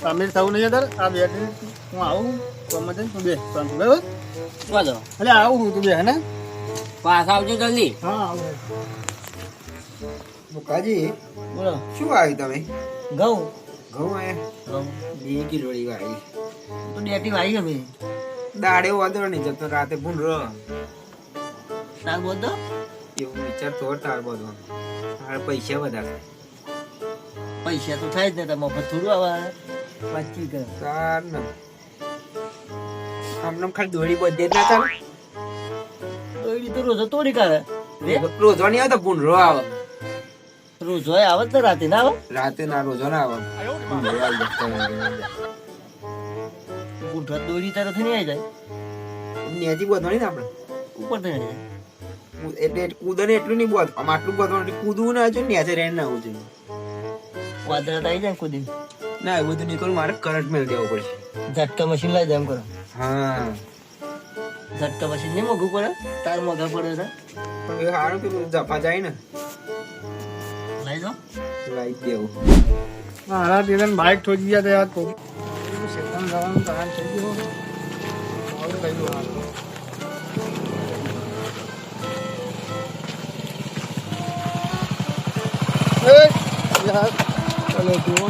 તમે થવું નહીં અત્યારે. આ બે હું આવું. ગમે તે તું બે. શાંતિ બરાબર? બોલો એટલે આવું હું તું બે હે ને? પાસ આવજો જલ્દી. હા આવું. મુકાજી બોલો. શું આવી તમે? ઘઉં. ઘઉં ઘઉં. બે કિલોની વાળી તો ડેટી વાળી અમે દાડે વાંધો નહીં જતો રાતે ભૂંડરો તાર તો એવું વિચાર તો તાર બધો તાર પૈસા વધારે. પૈસા તો થાય જ ને તમે મફત થોડું આવે. વાંચી ગયો. તાર ને. આમને આમ ખાલી દોડી બધે ના ચાલ દોડી તો રોજો તોડી કાઢે રોજો નહીં આવે તો ભૂંડરો આવે. રોજ આવે તો રાતે ના આવે રાતે ના રોજો ના આવે. ભૂંડરો દોડી તારે નહીં આવી જાય. નેજી બોધવાની ને આપણે. ઉપર થઈ જાય. એટલે કૂદો ને એટલું નહીં બોધ આમ આટલું બોધવાનું કૂદવું ના જોઈએ નેચે રેન ના આવવું જોઈએ વાદળા આવી જાય ને કુદી ના એવું બધું નીકળું મારે કરંટ મેળ દેવો પડશે. ઝટકા મશીન લઈ જાય એમ કરો. હા. ઝટકા મશીન નહીં મોઘું પડે? તાર મોઘા પડે છે. પણ એ સારું કે જફા જાય ને. લઈ જાઓ. લઈ દેવું. મારા દીદન બાઇક ઠોકી ગયા તો યાર તો શેતાન જવાનું કારણ થઈ ગયું આવું કહી દઉં એ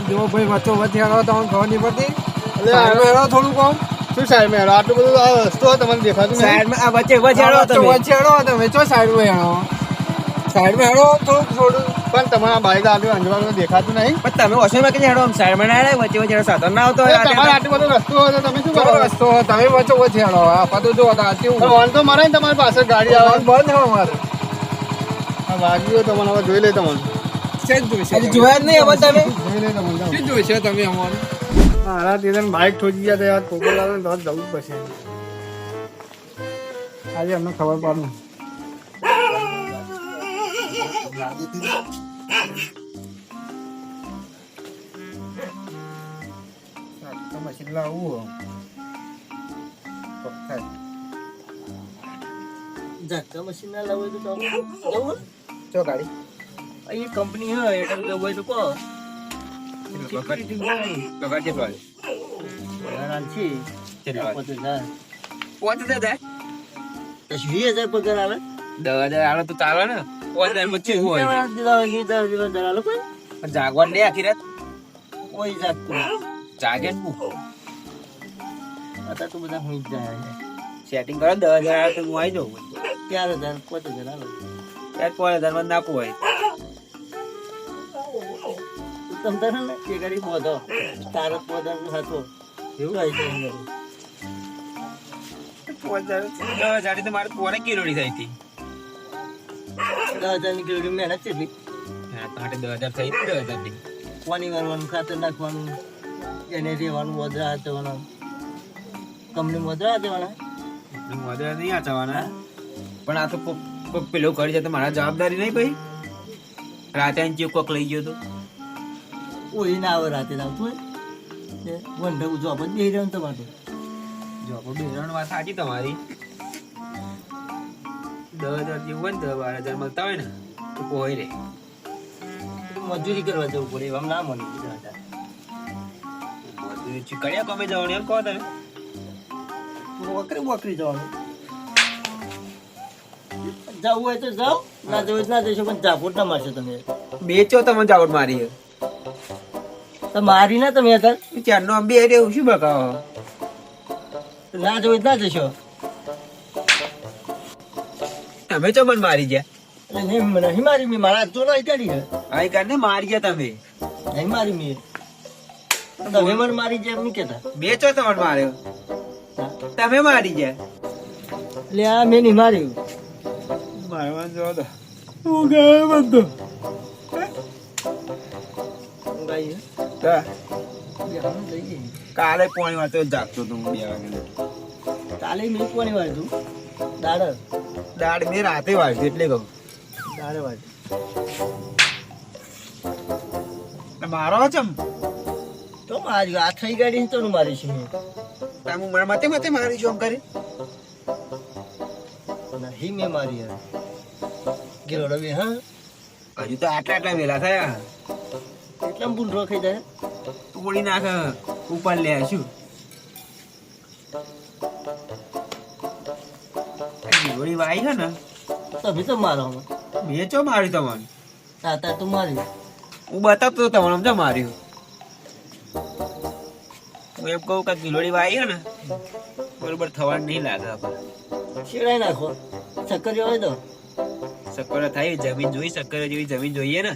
જુઓ ભાઈ વચ્ચો વચ્ચે હેડો ખબર નહીં પડતી? સાઈડમાં હેડો થોડું કોમ. શું સાહેબ મેં આટલું બધું આ રસ્તો તમને દેખાતું નહીં? સાઈડમાં આ વચ્ચે વચ્ચે હેડો તમે. વચ્ચે હેડો તમે. ચો સાઈડમાં હેડો હેડો થોડુંક થોડું. પણ તમારા બાઈક આટલું અંજવાનું દેખાતું નહીં? પણ તમે ઓછોમાં કઈ હેડો આમ? સાઈડમાં ના હેડો વચ્ચે વચ્ચે સાધન ના આવતો તમારે આટલું બધો રસ્તો હોય તમે શું કરો? રસ્તો તમે વચ્ચે વચ્ચે હેડો આ બધું જો આ કેવું મારે તમારી પાસે ગાડી આવે. બંધ હોય મારે આ વાગ્યું તમારે હવે જોઈ લે તમને હજી જોયા જ નહીં હવે તમે. શું જોઈશે તમે અમારું? મારા દીદન બાઇક ઠોકી ગયા તો યાર. કોકો લાવે તો જવું જ પડશે. આજે અમને ખબર પાડું મશીન લાવવું મશીન ના લાવો તો જવું ચો ગાડી. અહીં કંપની હોય એટલે જવું હોય? તો છે. પચાસ હજાર. પાંચ હજાર થાય? વીસ હજાર પગાર આવે? દસ હજાર આવે તો ચાલે ને. પાંચ હજાર હોય? કે દસ પણ જાગવા લે આખી રાત? કોઈ જાગતું. જાગે ને અત્યારે તો બધા હું જાય સેટિંગ કરો દસ હજાર આવે તો હું આવી જાઉં. ચાર હજાર પાંચ હજાર આવે. પાંચ હજારમાં નાખવું હોય. તમ તારે ને એ ગાડી બોધો તાર બોધો હતો એવું છે અંદર. દસ હજાર તો મારે પોરે કિલોડી થઈ હતી. દસ હજારની કિલો મહેનત છે માટે દસ હજાર થઈ દસ હજારથી પાણી વાળવાનું ખાતર નાખવાનું એને રહેવાનું વદરા હાચવાના કંપની વદરા હાચવાના મદદ નહીં આચવાના પણ આ તો પેલો કરી જાય તો મારા જવાબદારી નહીં ભાઈ. રાતે ચેક કોક લઈ ગયો તો. ઓય ના આવે રાતે આવતું હોય. વંઢા જોબ જ બેહી રહ્યો ને તમારે જોબ બે રહ્યો વાત સાચી તમારી. દસ હજાર જેવું હોય ને દસ બાર હજાર મળતા હોય ને તો કોઈ રે. મજૂરી કરવા જવું પડે એમ ના મને બીજા હતા. મજૂરી કયા કમે જવાનું એમ કહો તમે? વકરી વકરી જવાનું. જવું હોય તો જાઓ ના જવું ના જઈશું પણ ઝાપોટ ના મારશો તમે. બેચો તમે જાવટ મારી. તો મારી ના તમે અત્યારે ચારનો આમ બે એવું શું બકાવો ના જવું ના જશો. તમે તો મને મારી ગયા. નહીં મને નહીં મારી મેં મારા હાથ જોડો કાઢી આ કારણે મારી ગયા તમે. નહીં મારી મેં. તમે મને મારી જેમ નહીં કહેતા. બેચો તમે માર્યો. તમે મારી ગયા. એટલે આ મેં નહીં માર્યું. મારવા જો તો હું ગયો બધો. કાલે પોણી વાતો જાગતો તો હું બે વાગે. કાલે મેં કોની વાર તું દાડ. દાડ મેં રાતે વાગ્યું એટલે કહું. દાડે વાર મારો ચમ તો મારી આ થઈ ગાડી તો નું મારી છું તમે મને મતે મતે મારી છું આમ કરી? નહીં મેં મારી યાર. ગેલો રવિ હા? હજુ તો આટલા આટલા વેલા થયા. એટલા ભૂલ રોખાઈ જાય? તોડી નાખે ઉપર લે શું? ગોળી વાઈ છે ને? તમે તો મારો વેચો મેં ચો માર્યું તમને તાતા તું મારી હું બતાવતો તમારે તમને સમજો માર્યું? હું એમ કહું કે ગીલોડી વાઈ ને બરોબર થવાનું નહીં લાગે આપણે શેડાઈ નાખો. ચક્કર જોવે તો. સક્કર થાય જમીન જોઈ સક્કર જેવી જમીન જોઈએ ને.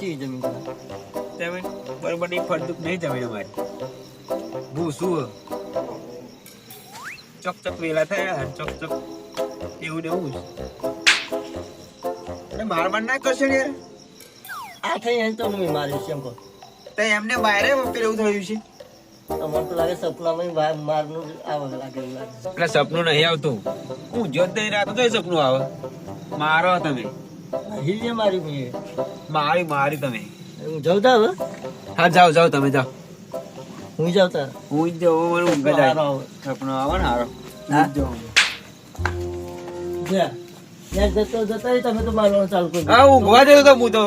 જી જમીન પર. બરોબર નહીં ફળદ્રુપ નહીં જમીન અમારી ભૂસું ચોક ચોક વેલા થયા ચોક ચોક એવું ને એવું અરે માર માર ના કરશે યાર? આ થઈ એમ તો મેં મારી છે એમ કહો. તો એમને પેલું એવું થયું છે? તમને તો લાગે સપનામાં મારનું આવે લાગે એટલે સપનું નહીં આવતું. હું જોત નહીં રાતો સપનું આવે. મારો તમે. હિલ્લે મારી મારી મારી તમે. હું જાઉં તા હવે હા જાઓ જાઓ તમે જાઓ. હું જાઉં તા હું જ જાઉં મને ઊંઘ જ સપનો આવે આવે. સપનું આવે ને હારો. હા? જાઉં. જતો જતા તમે તો મારવાનું ચાલુ કરી હા ઊંઘવા જતો તો હું તો.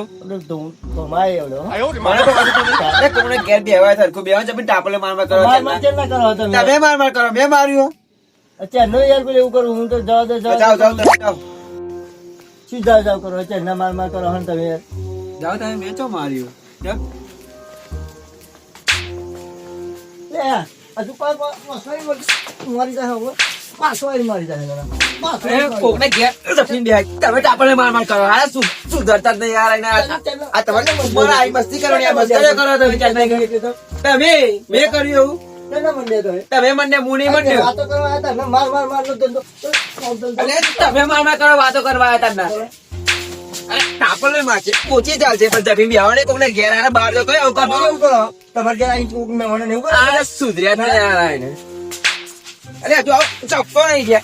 ઘેર સરખું જમીન ટાપલે માર માર તમે? માર માર મેં માર્યો. અત્યારે નો યાર પેલું એવું કરું હું તો જવા દે જાઓ જવા જાઓ જાઓ. શું જાવ જાવ કરો અત્યારે ના માર માર કરો તમે યાર. જાઓ તમે વેચો માર્યું. લે હજુ મારી- જાય હવે. મારી જાય કોકને ઘેર. તમે ટાપલે માર માર કરો. આ શું શું ધરતા નહીં યાર આ- આ તમારે ઉંમર આવી મસ્તી કરવાની આ મસ્કરીઓ કરો તમે ચાલ તમે મેં કર્યું એવું. તમે? મને મુની મને વાતો કરવા આવ્યા હતા. માર માર માર નો ધંધો. તમે માર માર કરો વાતો કરવા આવ્યા તા ના અરે ટાપલે માં છે ઓછી ચાલશે પણ જમીન બેહવાને કોકને ઘેર આને બહાર તો કઈ અવકાશ તમે એવું કરો. તમારે ઘેર આવીને કોક મહેમાનોને એવું કરો? આ સુધર્યા યાર આ અરે આવો ચપ્પો નહીં ગયા.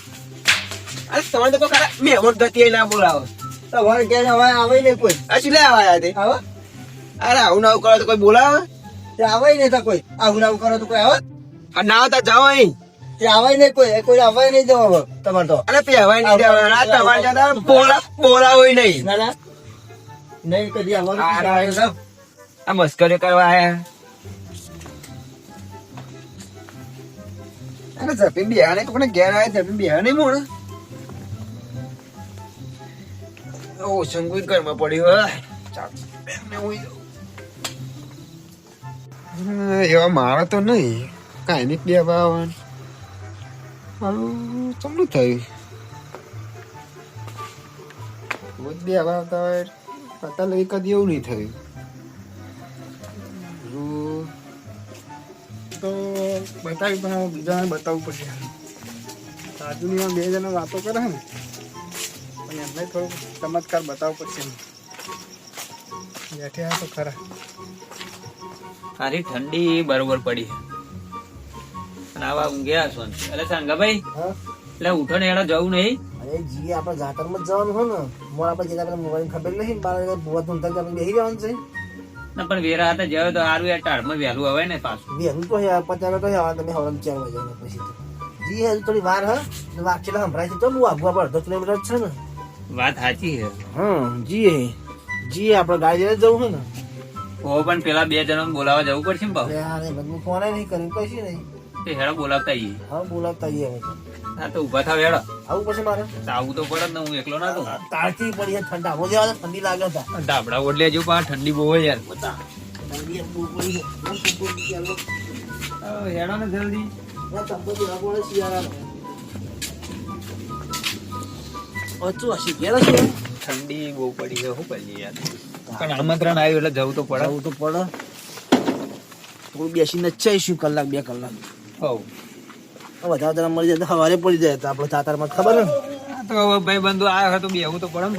અરે તમે તો ખરા મહેમાન ગતિએ ના બોલાવો. તમારે ઘેર હવે આવે નહીં કોઈ. આ શું લેવા આવ્યા તે? આવે. અરે આવું ના આવું કરો તો કોઈ બોલાવે? તે આવે નહીં તો કોઈ. આવું ને આવું કરો તો કોઈ આવે? ના આવતા જાઓ અહીં. તે આવે નહીં કોઈ કોઈ આવાય નહીં જવા તમારે તો. અને પહેવાય નહીં આ તમારે ત્યાં બોલા હોય નહીં. ના ના. નહીં કદી આવવાનું આ મસ્કરી કરવા આયા. અરે બિહાર બિહાને કોને ઘેર આવે જપીન બિહાર નહીં મોણ. ઓ સંગુઈ ઘરમાં પડ્યું હે ચાલ એવા મારા તો નહીં. કાંઈ નહીં બે બાવન મારું ચમનું થયું. રોજ બે આવતા હોય પતા લઈ કદી એવું નહીં થયું. તો બતાવી પણ બીજાને બતાવવું પડશે. રાજુની બે જણા વાતો કરે ને પણ એમને થોડુંક ચમત્કાર બતાવવો પડશે. બેઠ્યા તો ખરા. સારી ઠંડી બરોબર પડી અને આવા ઊંઘ્યા છો. એટલે સાંગાભાઈ હા? એટલે ઉઠો ને એડા જવું નહીં. અરે જી આપણે જાતરમાં જ જવાનું હોય ને. મોર આપણે જેના પેલા મોબાઈલ ખબર નહીં બાર ભૂવા ધૂમતા આપણે બેસી જવાનું છે. ના પણ વેરા હતા જયો તો સારું યાર ટાળમાં વહેલું આવે ને પાછું. વહેલું તો હે પચાસ તો હે તમે હવે ચાર વાગે પછી જી હજુ થોડી વાર હા? વાગચેલા સંભળાય છે તો હું આગું આપણે અડધો કિલોમીટર છે ને. વાત સાચી હે હા જી હે જી આપણે ગાડી લઈને જવું હે ને. ઓ પણ પેલા બે જણા બોલાવા જવું પડશે ને ભાવ અરે હા બધું ફોન નહીં કર્યું પછી નહીં. તે હેડા બોલાવતા આવીએ હા બોલાવતા આવીએ હવે. હા તો ઊભા થાવ હેડ. આવું પડશે મારે? આવું તો પડે ને હું એકલો ના તો તાળથી પડી ઠંડા. હો જેવા ઠંડી લાગે હતા ડાબડા ઓડલે જો પા ઠંડી બહુ હોય યાર. બતા. હેડા ને જલ્દી. ઠંડી બહુ પડી છે શું કરીએ યાર? પણ આમંત્રણ આવ્યું એટલે જવું તો પડે. જવું તો પડે. થોડું બેસીને જ છે કલાક બે કલાક. હોવ વધારે તને મળી જાય તો સવારે પડી જાય તો આપણે તાતારમાં ખબર ને? તો હવે ભાઈ બંધુ આવ્યો હતો તો બેવું તો પડે ને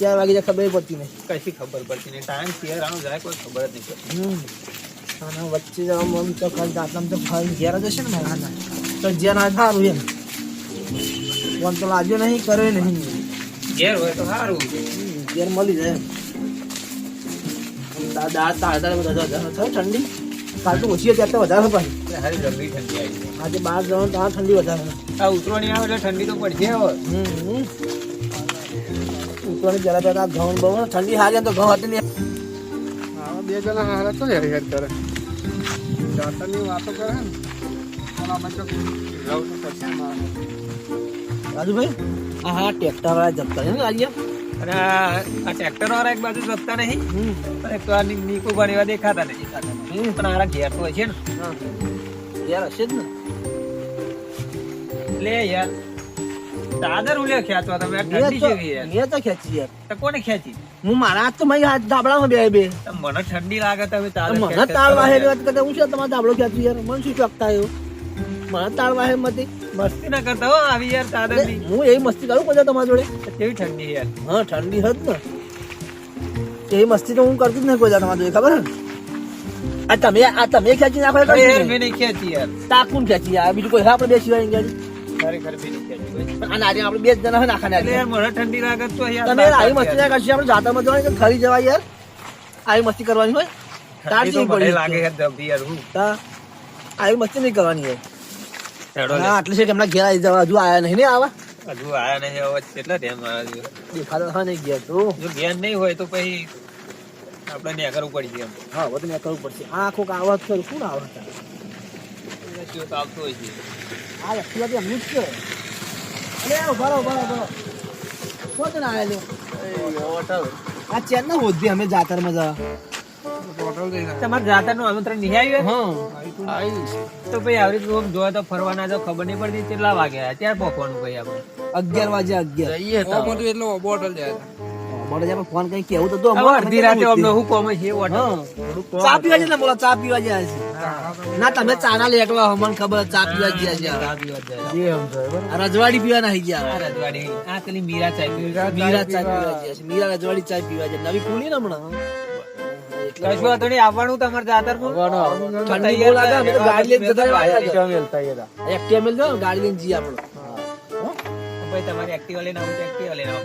ચાર વાગે જાય ખબર પડતી નહીં. કશી ખબર પડતી નહીં. ટાઈમ શિયાળાનો જાય કોઈ ખબર જ નહીં પડતી. અને વચ્ચે જવા તો ખાલી દાંતલામ તો ખાલી ઘેર જ ને મારા તો જ્યાં ના સારું એમ. ફોન તો લાગ્યો નહીં કર્યો નહીં. ઘેર હોય તો સારું ઘેર મળી જાય એમ. દા- દાળ તાળ તાળ વધારે વધારે થાય ઠંડી? કાલ તો ઓછી હતી અત્યારે વધારે પણ હારી જલ્દી ઠંડી આવી આજે બહાર જવાનું તો આ ઠંડી વધારે આ ઉતરવાની આવે એટલે ઠંડી તો પડશે હવે. હમ ઉપરની જરા પહેલા ઘઉં બહુ ઠંડી હારી તો ઘઉં હતી નહીં આવા. બે જણા હારે તો હેર હેર કરે દાંતણની વાતો કરે ને રાજુભાઈ આ હા ટ્રેક્ટર વાળા જપતા છે ને આજે અને આ ટ્રેક્ટર વાળા એક બાજુ જપતા નહીં અને એક આ નીકો પણ એવા દેખાતા નથી પણ આરા ઘેર તો છે ને. ઘેર હશે જ ને. લે યાર ચાદર ઉલ્યો ખેંચવા તમે ઠંડી જેવી યાર મેં તો ખેંચી યાર. તો કોને ખેંચી? હું મારા હાથ તો મારી હાથ ધાબળામાં બે બે. મને ઠંડી લાગે તમે તો મને તાળ વાહે વાત કરતા હું છે તમારો ધાબળો ખેંચું યાર? મને શું ચોકતા આવ્યો મને તાળ વાહે મતી મસ્તી ના કરતા હો આવી યાર ચાદરની હું એવી મસ્તી કરું કદા તમારા જોડે? કેવી ઠંડી યાર. હા ઠંડી હદ ને. એવી મસ્તી તો હું કરતી જ નહીં કોઈ તમારા જોડે ખબર? આ તમે આ તમે ખેંચી નાખો યાર મેં નહીં ખેંચી યાર. તાકુન ખેંચી યાર બીજું કોઈ આપણે બે સિવાય ગાડી ખરેખર મેં નહીં ખેંચી ભાઈ. આ આપણે બે જણા નાખા એટલે યાર મને ઠંડી લાગે તો યાર તમે આવી મસ્તી ના કરશો આપણે જાતામાં જવાની ખરી જવાય યાર. આવી મસ્તી કરવાની હોય તાર ઠંડી તો પડી. લાગે યાર ધબી યાર હું. આવી મસ્તી નહીં કરવાની યાર હેડો લે. હા એટલે છે કે હમણાં ઘેર આવી જવા હજુ આયા નહીં ને આવા? હજુ આયા નહીં હવે કેટલા ટાઈમ આવ્યા દેખાતો હા નહીં ગયા તો. જો જ્ઞાન નહીં હોય તો પછી આપણે ને કરવું પડશે એમ. હા બધું મેં કરવું પડશે. આ આખો આવા કરું શું આવા હોય છે. આ લખી એમનું જ છે. અરે બરો બરો બરો કોણ ના આવેલું આ ચેન ના હોધી અમે જાતરમાં જવા. તમારે જાતરનું આમંત્રણ નહીં આવ્યું હા તો ભાઈ આવી રીતે જોવા તો ફરવાના તો ખબર નહીં પડતી કેટલા વાગ્યા અત્યારે પહોંચવાનું ભાઈ આપણે? અગિયાર વાગે અગિયાર. ઓ મોટું એટલે બોટલ જાય મળે છે ફોન કઈ કેવું તો દો અડધી રાતે અમને શું કોમ છે એ વોટ હા. ચા પીવા બોલો ચા પીવા જાય છે. ના તમે ચાના લેટવા અમને ખબર ચા પીવા ગયા છે. ચા પીવા જાય. રજવાડી પીવા નહીં ગયા. રજવાડી. આ પેલી મીરા ચા પીવી. મીરા ચા પીવા ગયા છે. મીરા રજવાડી ચા પીવા જાય. નવી ખુલી ને હમણાં? કશું વાંધો નહીં આવવાનું તમારે જાતરમાં ઠંડી બહુ લાગે અમે તો ગાડી લઈને જતા રહ્યા એક્ટિવા મેલ ગાડી લઈને જઈએ આપણે ભાઈ તમારી એક્ટિવા લઈને આવું એક્ટિવા લઈને આવો.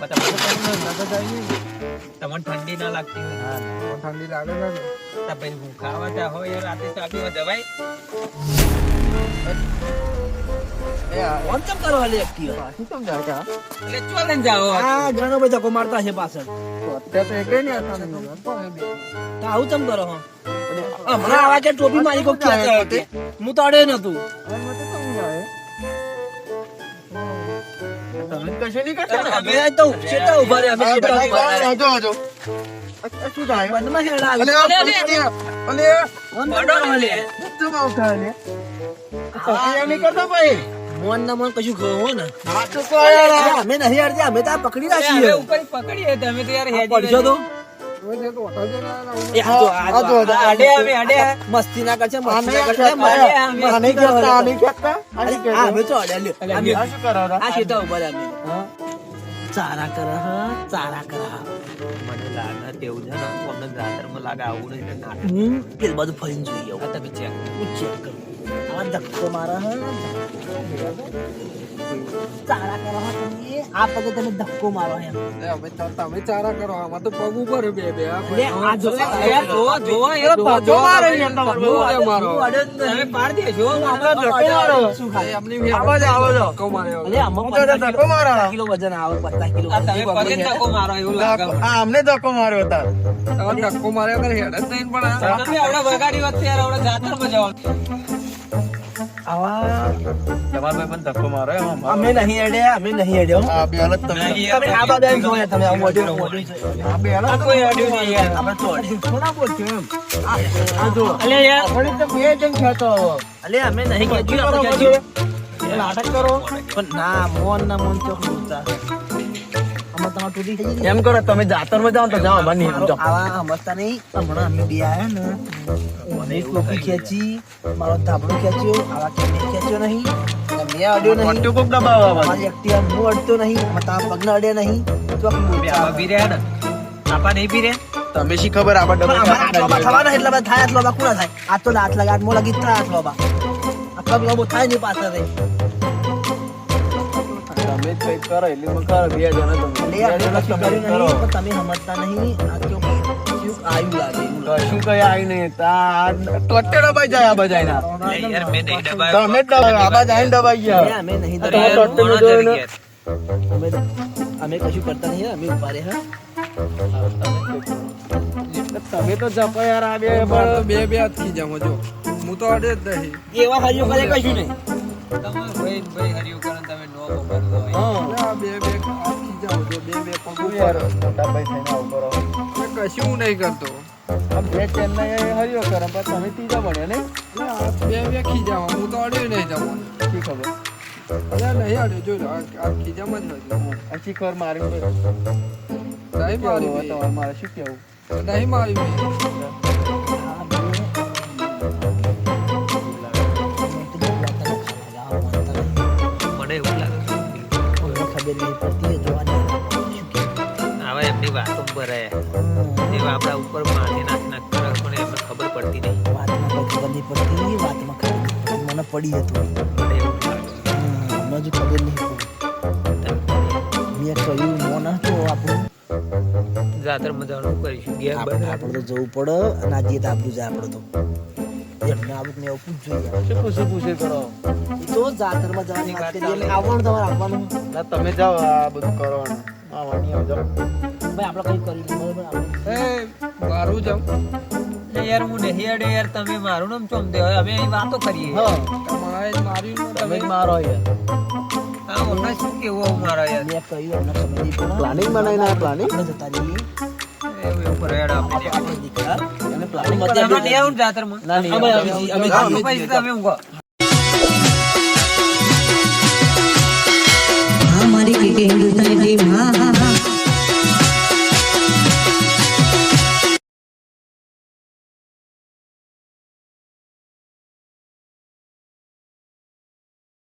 તમને ઠંડી ના લાગતી હોય. ઠંડી લાગે છે પછી હું હોય રાતે ચા પીવા જવાય એ આ ફોન કેમ કરો હાલે એક્ટિવા શું સમજાય કે આ? એટલે ચો લઈને આ ઘણો બધો ધક્કો મારતા છે પાછળ અત્યારે તો હતા ને એ બે. તો આવું ચમ કરો હો હમણાં આવા કે ટોપી મારી કોક ખેંચે હતી. હું તો અડે નતું તો. તમે કશું નહીં કરતા અમે તો છેટા ઊભા રહ્યા અમે છેટા ઊભા રહ્યા. હજો, હજો. આ- આ શું થાય? બંધમાં હેડા અલે, અલે, અલે, પકડી ગયા. અલે, નહીં કરતા ભાઈ. મોન ના મોન કશું હો ને. અમે નહીં અડતા અમે તો પકડી રાખીએ ઉપર પકડીએ તમે તો યાર હેજી પડશો તો. મસ્તી ના કરશે આ મસ્તી ના કરશે. ચારા કર ચારા કર. મને લાગે તેવું છે ને અમને જાતરમાં લાગે આવું નહીં ના. હું તે બધું ફરીને જોઈ આવું. આ તમે ચેક હું ચેક કરું. આવા ધક્કો મારા હા. ચારા કરો તમે. આ પગે તમે ધક્કો મારો એમ. હવે તમે ચારા કરો આમાં તો પગ ઉપર બે બે આ લે, આ જો યાર જોવો જોવો એ યાર ભજો મારે છે અંદર, ભજો હું મારો. અડે જ નહીં. તમે પાડ ધક્કો મારો. શું ખાય? એમની આવો જ, આવો જ. ધક્કો માર્યો. અલે, આમાં તો ધક્કો મારો. કિલો વજન આવે પચાસ કિલો આ તમે પગે ધક્કો મારો એવું લાગે આ અમને ધક્કો માર્યો હતા. ધક્કો માર્યો કરે હેડ જ નહીં પણ આ- તમે વગાડી વખતે યાર આવડે જાતરમાં જવાનું. આવા તમારા ભાઈ પણ ધક્કો માર્યો અમે નહીં અડ્યા અમે નહીં અડ્યા આ બે હાલત તમે તમે આ બાજુ આવીને જોયા તમે આ મોઢું મોઢું આ બે હાલત કોઈ અડ્યું નહીં યાર આપણે તો અડ્યું. થોડા બોલજો એમ. આ આ જો. અલે યાર આપણે તો બે જણ ખેંચો અલે અમે નહીં પછી કરો આપણે પછી. નાટક કરો પણ ના મોન ના મોન બોલતા. તમે તો મેં અડ્યો નહીં ચોક પી આપા શી ખબર પણ અમારા થવાના એટલા થાય આટલા બધા થાય આ તો દાંત લાગે આટલો લાગી બા આટલા બધા થાય નહીં પાછળ કરો એટલે કરો બે જણા તમે. પણ તમે સમજતા નહીં. આ લાગે? શું કઈ નહીં? તા ટોટે જાય આ ના તમે આ ગયા. અમે નહીં જોયું કશું કરતા નહીં અમે ઊભા રહે તમે તો જપો યાર આ બે બે બે થઈ થી જામ જો. હું તો અડે જ નહીં. એવા હરિયો કરે કશું નહીં. તમારે ભાઈ ભાઈ હરિયું કરો તમે નો પકડો હા. બે બે આખી જાઓ છો બે બે પગ ઉપર મોટા ભાઈ થઈને આવું કરો કશું હું નહીં કરતો. આ બે ચેન્નાઈ હરિયો કરે પણ તમે ત્રીજા બન્યો ને? બે બે ખીજામાં હું તો અડે નહીં જવાનું શી ખબર? નહીં જો આ ખીજામાં જ શીખર મારી નહીં કેવું મારી તમારે મારે શું કેવું? નહીં મારી ખબર પડતી જોવાની હવે એમની વાતો આપણા ઉપર માથે નાખ નાખ કરે પણ એમને ખબર પડતી નહીં. વાતમાં કોઈ ખબર નહીં પડતી વાતમાં ખબર મને પડી હતું મને એવું લાગે હમ, હજુ ખબર નહીં મેં કહ્યું મોન તો આપણું. જાતર મજાનું કરીશું ઘેર આપણે આપણે તો જવું પડે અને આ જીત આપણું જાય આપણે તો. એમને આવું ને એવું પૂછજો. શું પૂછે પૂછે કરો. તો જાતરમાં જવાની વાત કરી એટલે આવવાનું તમારે આવવાનું ના તમે જાઓ આ બધું કરવાનું. આવવાની આવજો. ભાઈ આપણે કંઈ કરી બરાબર? એ મારું એ યાર હું નહીં અડે યાર તમે મારું નામ ચોમ દે. હવે અમે અહીં વાતો કરીએ. હા તમારે જ માર્યું તમે જ મારો યાર. હા હમણાં શું કેવું મારા યાર? મેં કહ્યું અમને ખબર પ્લાનિંગ બનાવીને આ પ્લાનિંગ જતા રહીએ. કેવું ઉપર હેડ આપી